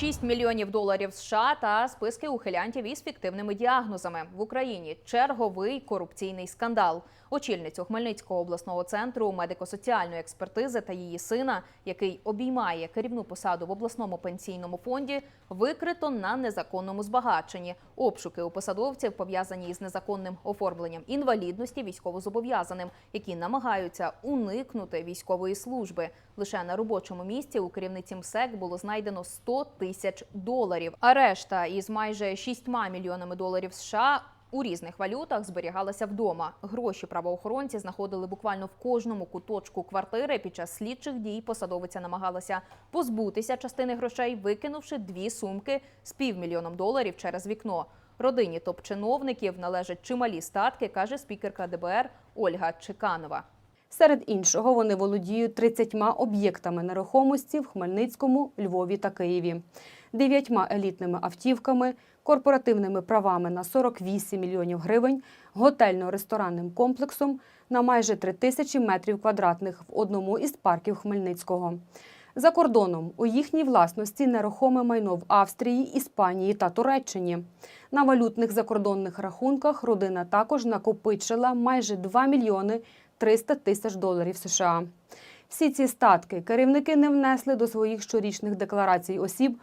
6 мільйонів доларів США та списки ухилянтів із фіктивними діагнозами в Україні. Черговий корупційний скандал. Очільницю Хмельницького обласного центру медико-соціальної експертизи та її сина, який обіймає керівну посаду в обласному пенсійному фонді, викрито на незаконному збагаченні. Обшуки у посадовців пов'язані із незаконним оформленням інвалідності військовозобов'язаним, які намагаються уникнути військової служби. Лише на робочому місці у керівниці МСЕК було знайдено 100 тисяч доларів. А решта із майже 6 мільйонами доларів США у різних валютах зберігалася вдома. Гроші правоохоронці знаходили буквально в кожному куточку квартири. Під час слідчих дій посадовиця намагалася позбутися частини грошей, викинувши дві сумки з півмільйоном доларів через вікно. Родині топ-чиновників належать чималі статки, каже спікерка ДБР Ольга Чеканова. Серед іншого, вони володіють 30 об'єктами нерухомості в Хмельницькому, Львові та Києві, дев'ятьма елітними автівками, корпоративними правами на 48 мільйонів гривень, готельно-ресторанним комплексом на майже 3 тисячі метрів квадратних в одному із парків Хмельницького. За кордоном у їхній власності нерухоме майно в Австрії, Іспанії та Туреччині. На валютних закордонних рахунках родина також накопичила майже 2 мільйони 300 тисяч доларів США. Всі ці статки керівники не внесли до своїх щорічних декларацій осіб